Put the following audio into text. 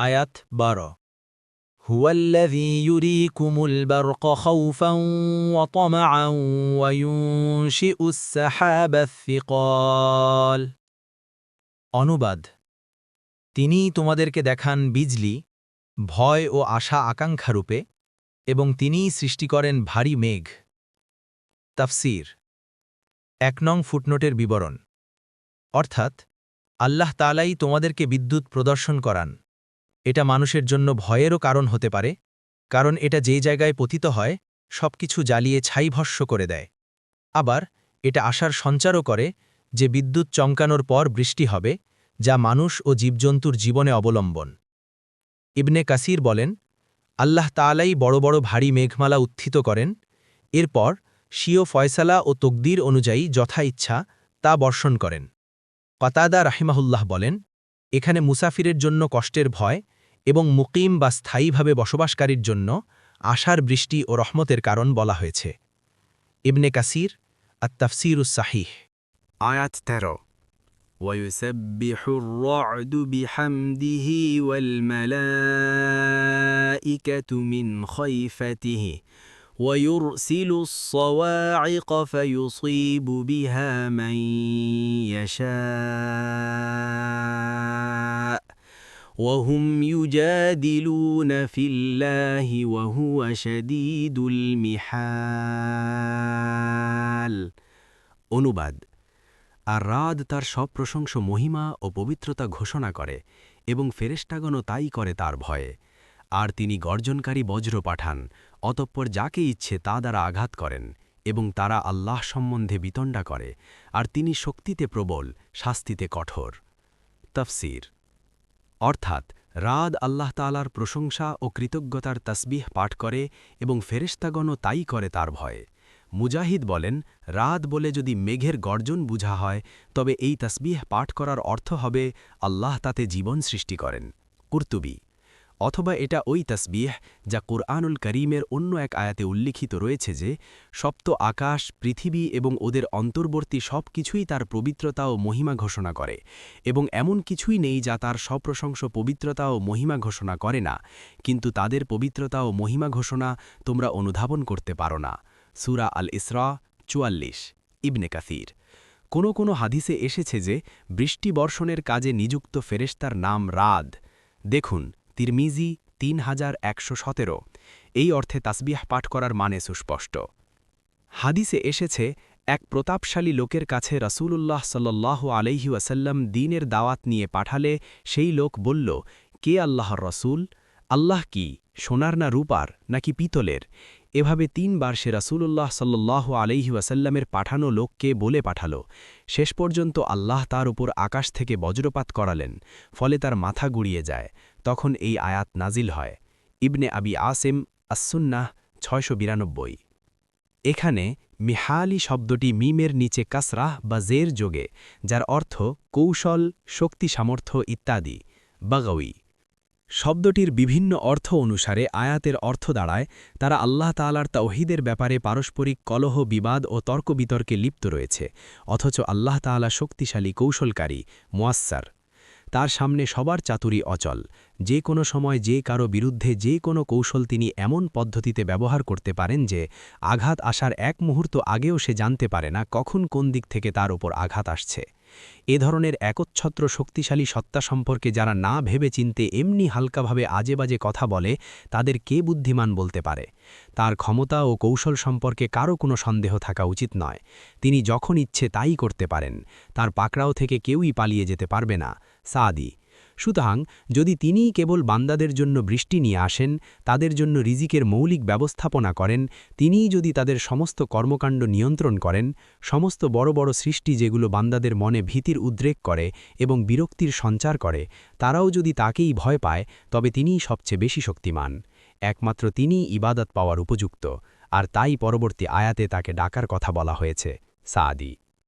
আয়াত বারো هو الذي يريكم البرق خوفا وطمعا وينشئ السحاب الثقال অনুবাদ তিনিই তোমাদেরকে দেখান বিজলি ভয় ও আশা আকাঙ্ক্ষারূপে এবং তিনিই সৃষ্টি করেন ভারী মেঘ তাফসির এক নং ফুটনোটের বিবরণ অর্থাৎ আল্লাহ তালাই তোমাদেরকে বিদ্যুৎ প্রদর্শন করান এটা মানুষের জন্য ভয়েরও কারণ হতে পারে, কারণ এটা যেই জায়গায় পতিত হয়, সবকিছু জ্বালিয়ে ছাইভস্য করে দেয়। আবার, এটা আশার সঞ্চারও করে যে বিদ্যুৎ চমকানোর পর বৃষ্টি হবে, যা মানুষ ও জীবজন্তুর জীবনে অবলম্বন। ইবনে কাসির বলেন, আল্লাহ তালাই বড় বড় ভারী মেঘমালা উত্থিত করেন, এরপর স্বীয় ফয়সালা ও তকদির অনুযায়ী যথা ইচ্ছা তা বর্ষণ করেন। কতাদা রাহিমাহুল্লাহ বলেন, এখানে মুসাফিরের জন্য কষ্টের ভয় এবং মুকিম বা স্থায়ীভাবে বসবাসকারীর জন্য আশার বৃষ্টি ও রহমতের কারণ বলা হয়েছে ইবনে কাসির আত্তাফসিরুসাহিহ আয়াত তেরো ويسبح الرعد بحمده والملائكة من خيفته ويرسل الصواعق فيصيب بها من يشاء وهم يجادلون في الله وهو شديد المحال অনুবাদ আর রাদ তার সব প্রশংস মহিমা ও পবিত্রতা ঘোষণা করে এবং ফেরেস্টাগণও তাই করে তার ভয়ে আর তিনি গর্জনকারী বজ্র পাঠান অতঃপর যাকে ইচ্ছে তা দ্বারা আঘাত করেন এবং তারা আল্লাহ সম্বন্ধে বিতণ্ডা করে আর তিনি শক্তিতে প্রবল শাস্তিতে কঠোর তফসির অর্থাৎ রাদ আল্লাহ তালার প্রশংসা ও কৃতজ্ঞতার তসবিহ পাঠ করে এবং ফেরেস্তাগণও তাই করে তার ভয়ে। মুজাহিদ বলেন রাত বলে যদি মেঘের গর্জন বুঝা হয়, তবে এই তসবিহ পাঠ করার অর্থ হবে আল্লাহ তাতে জীবন সৃষ্টি করেন। কুর্তুবি অথবা এটা ওই তসবিহ যা কুরআনুল করিমের অন্য এক আয়াতে উল্লিখিত রয়েছে যে, সপ্ত আকাশ, পৃথিবী এবং ওদের অন্তর্বর্তী সব কিছুই তার পবিত্রতা ও মহিমা ঘোষণা করে এবং এমন কিছুই নেই যা তার সপ্রশংস পবিত্রতা ও মহিমা ঘোষণা করে না, কিন্তু তাদের পবিত্রতা ও মহিমা ঘোষণা তোমরা অনুধাবন করতে পারো না। সুরা আল ইসরা চুয়াল্লিশ, ইবনে কাসির। কোনো কোনো হাদিসে এসেছে যে, বৃষ্টি বর্ষণের কাজে নিযুক্ত ফেরেস্তার নাম রাদ। দেখুন তিরমিজি তিন হাজার একশো সতেরো। এই অর্থে তাসবিহ পাঠ করার মানে সুস্পষ্ট। হাদিসে এসেছে, এক প্রতাপশালী লোকের কাছে রসুলুল্লাহ সাল্লাহ আলহি ওয়াসাল্লাম দিনের দাওয়াত নিয়ে পাঠালে সেই লোক বলল, কে আল্লাহর রসুল? আল্লাহ কি, সোনার না রূপার নাকি পিতলের? এভাবে তিনবার সে রাসূলুল্লাহ সাল্লাহ আলহি ওয়াসাল্লামের পাঠানো লোককে বলে পাঠাল। শেষ পর্যন্ত আল্লাহ তার উপর আকাশ থেকে বজ্রপাত করালেন, ফলে তার মাথা গুড়িয়ে যায়। তখন এই আয়াত নাজিল হয়। ইবনে আবি আসেম আসুন্নাহ ছয়শো বিরানব্বই। এখানে মিহালি শব্দটি মিমের নিচে কাসরাহ বা জের যোগে, যার অর্থ কৌশল, শক্তি সামর্থ্য ইত্যাদি, বাগাউই। শব্দটির বিভিন্ন অর্থ অনুসারে আয়াতের অর্থ দাঁড়ায়, তারা আল্লাহ তালার তাওহিদের ব্যাপারে পারস্পরিক কলহ, বিবাদ ও তর্ক বিতর্কে লিপ্ত রয়েছে, অথচ আল্লাহ তালা শক্তিশালী, কৌশলকারী, মোয়াস্সার। তার সামনে সবার চাতুরি অচল। যে কোনো সময় যে কারও বিরুদ্ধে যে কোনো কৌশল তিনি এমন পদ্ধতিতে ব্যবহার করতে পারেন যে, আঘাত আসার এক মুহূর্ত আগেও সে জানতে পারে না কখন কোন দিক থেকে তার ওপর আঘাত আসছে। এ ধরনের একচ্ছত্র শক্তিশালী সত্তা সম্পর্কে যারা না ভেবে চিনতে এমনি হালকাভাবে আজে বাজে কথা বলে, তাদের কে বুদ্ধিমান বলতে পারে? তার ক্ষমতা ও কৌশল সম্পর্কে কারও কোনো সন্দেহ থাকা উচিত নয়। তিনি যখন ইচ্ছে তাই করতে পারেন। তার পাকড়াও থেকে কেউই পালিয়ে যেতে পারবে না। সাদি সুতরাং যদি তিনিই কেবল বান্দাদের জন্য বৃষ্টি নিয়ে আসেন, তাদের জন্য রিজিকের মৌলিক ব্যবস্থাপনা করেন, তিনিই যদি তাদের সমস্ত কর্মকাণ্ড নিয়ন্ত্রণ করেন, সমস্ত বড় বড় সৃষ্টি যেগুলো বান্দাদের মনে ভীতির উদ্রেক করে এবং বিরক্তির সঞ্চার করে, তারাও যদি তাকেই ভয় পায়, তবে তিনিই সবচেয়ে বেশি শক্তিমান। একমাত্র তিনিই ইবাদত পাওয়ার উপযুক্ত, আর তাই পরবর্তী আয়াতে তাকে ডাকার কথা বলা হয়েছে। সাদি